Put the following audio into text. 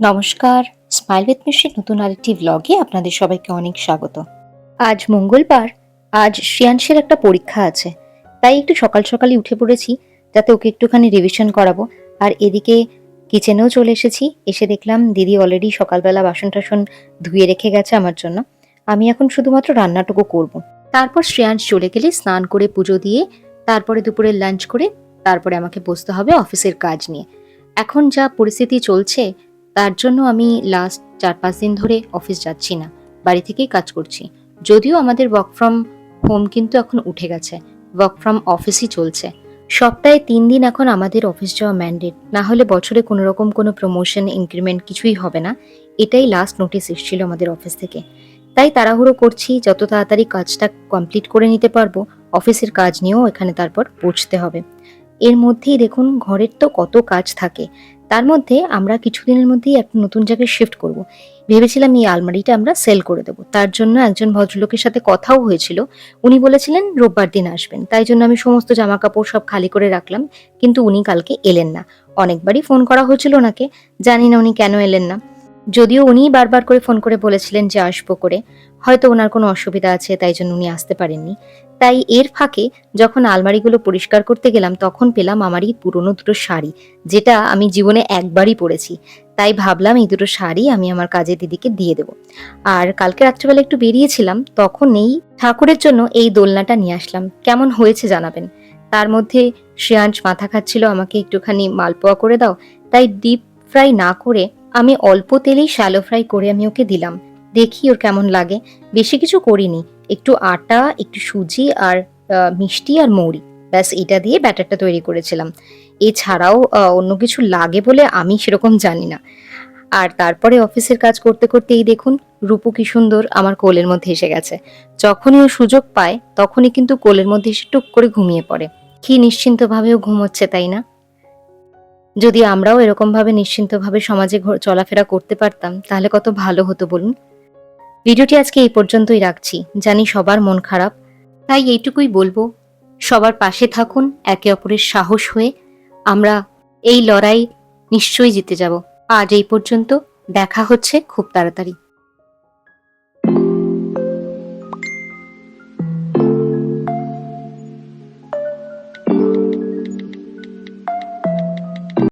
নমস্কার smile with মিশ্রির নতুন আরেকটি ব্লগে আপনাদের সবাইকে অনেক স্বাগত। আজ মঙ্গলবার, আজ শ্রেয়াংশের একটা পরীক্ষা আছে। তাই একটু সকাল সকালই উঠে পড়েছি, যাতে ওকে একটুখানি রিভিশন করাবো। আর এদিকে কিচেনেও চলে এসেছি, এসে দেখলাম দিদি অলরেডি সকালবেলা বাসন টাসন ধুয়ে রেখে গেছে আমার জন্য। আমি এখন শুধুমাত্র রান্নাটুকু করব। তারপর শ্রেয়াংশ চলে গেলে স্নান করে পুজো দিয়ে, তারপরে দুপুরে লাঞ্চ করে, তারপরে আমাকে বসতে হবে অফিসের কাজ নিয়ে। এখন যা পরিস্থিতি চলছে তার জন্য আমি লাস্ট চার পাঁচ দিন ধরে অফিস যাচ্ছি না, বাড়ি থেকেই কাজ করছি। যদিও আমাদের ওয়ার্ক ফ্রম হোম কিন্তু এখন উঠে গেছে ওয়ার্ক ফ্রম অফিসই চলছে। সপ্তাহে তিন দিন এখন আমাদের অফিস যাওয়া ম্যান্ডেট না হলে বছরে কোনো রকম কোনো প্রমোশন ইনক্রিমেন্ট কিছুই হবে না, এটাই লাস্ট নোটিস এসেছিল আমাদের অফিস থেকে। তাই তাড়াহুড়ো করছি, যত তাড়াতাড়ি কাজটা কমপ্লিট করে নিতে পারব অফিসের কাজ নিয়েও এখানে তারপর পৌঁছতে হবে। এর মধ্যেই দেখুন, ঘরের তো কত কাজ থাকে। তার মধ্যে আমরা কিছুদিনের মধ্যেই একটা নতুন জায়গায় শিফট করব। ভেবেছিলাম এই আলমারিটা আমরা সেল করে দেবো। তার জন্য একজন ভদ্রলোকের সাথে কথাও হয়েছিল। উনি বলেছিলেন, রোববার দিন আসবেন। তাই জন্য আমি সমস্ত জামা কাপড় সব খালি করে রাখলাম, কিন্তু উনি কালকে এলেন না। অনেকবারই ফোন করা হয়েছিল ওনাকে। জানি না উনি কেন এলেন না। যদিও উনি বারবার করে ফোন করে বলেছিলেন যে আসব করে, হয়তো ওনার কোনো অসুবিধা আছে, তাই জন্য উনি আসতে পারেননি। তাই এর ফাঁকে যখন আলমারিগুলো পরিষ্কার করতে গেলাম, তখন পেলাম আমারই পুরনো দুটো শাড়ি, যেটা আমি জীবনে একবারই পরেছি। তাই ভাবলাম এই দুটো শাড়ি আমি আমার কাজের দিদিকে দিয়ে দেবো। আর কালকে রাত্রেবেলা একটু বেরিয়েছিলাম, তখন এই ঠাকুরের জন্য এই দোলনাটা নিয়ে আসলাম। কেমন হয়েছে জানাবেন? তার মধ্যে শ্রেয়াংশ মাথা খাচ্ছিল, আমাকে একটুখানি মালপোয়া করে দাও। তাই ডিপ ফ্রাই না করে আমি অল্প তেলেই শ্যালো ফ্রাই করে আমি ওকে দিলাম। দেখি ওর কেমন লাগে। বেশি কিছু করিনি। একটু আটা, একটু সুজি আর মিষ্টি আর মৌরি। ব্যাস, এটা দিয়ে ব্যাটারটা তৈরি করেছিলাম। এছাড়াও অন্য কিছু লাগে বলে আমি সেরকম জানি না। আর তারপরে অফিসের কাজ করতে করতে এই দেখুন, রূপু কি সুন্দর আমার কোলের মধ্যে এসে গেছে। যখনই ও সুযোগ পায়, তখনই কিন্তু কোলের মধ্যে এসে টুক করে ঘুমিয়ে পড়ে। কি নিশ্চিন্তভাবেও ঘুমোচ্ছে, তাই না? যদি আমরাও এরকমভাবে নিশ্চিন্তভাবে সমাজে চলাফেরা করতে পারতাম, তাহলে কত ভালো হতো বলুন? ভিডিওটি আজকে এই পর্যন্তই রাখছি। জানি সবার মন খারাপ, তাই এইটুকুই বলব। সবার পাশে থাকুন, একে অপরের সাহস হয়ে আমরা এই লড়াই নিশ্চয়ই জিতে যাব। আজ এই পর্যন্ত, দেখা হচ্ছে খুব তাড়াতাড়ি।